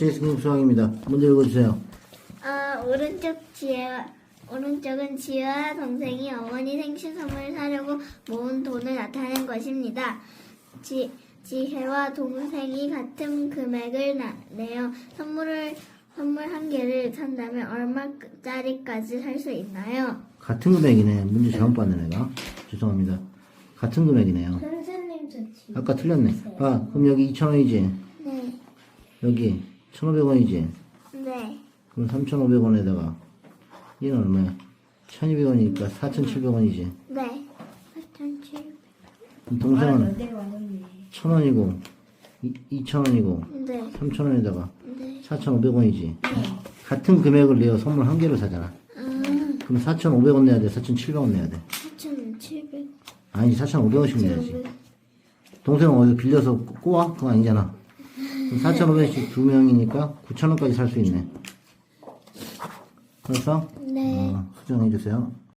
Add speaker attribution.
Speaker 1: 제이슨 수학입니다. 문제 읽어주세요.
Speaker 2: 어, 오른쪽 지혜와 오른쪽은 지혜와 동생이 어머니 생신 선물 사려고 모은 돈을 나타낸 것입니다. 지, 지혜와 동생이 같은 금액을 나, 내어 선물을 선물 한 개를 산다면 얼마짜리까지 살 수 있나요?
Speaker 1: 같은 금액이네. 문제 잘못 봤네, 내가. 죄송합니다. 같은 금액이네요.
Speaker 2: 선생님 좋지.
Speaker 1: 아까 틀렸네. 아, 그럼 여기 2,000원이지?
Speaker 2: 네,
Speaker 1: 여기 1,500원이지?
Speaker 2: 네,
Speaker 1: 그럼 3,500원에다가 얘는 얼마야? 1,200원이니까 4,700원이지?
Speaker 2: 네. 8,700.
Speaker 1: 그럼 동생은 1,000원이고 2,000원이고
Speaker 2: 네,
Speaker 1: 3,000원에다가
Speaker 2: 네.
Speaker 1: 4,500원이지? 같은 금액을 내어 선물 한 개를 사잖아.
Speaker 2: 아,
Speaker 1: 그럼 4,500원 내야 돼? 4,700원 내야 돼?
Speaker 2: 4,700.
Speaker 1: 아니지 4,500원씩 내야지. 동생은 어디 빌려서 꼬아? 그거 아니잖아. 4,500원씩 두 명이니까 9,000원까지 살 수 있네. 그래서
Speaker 2: 네.
Speaker 1: 어, 수정해 주세요.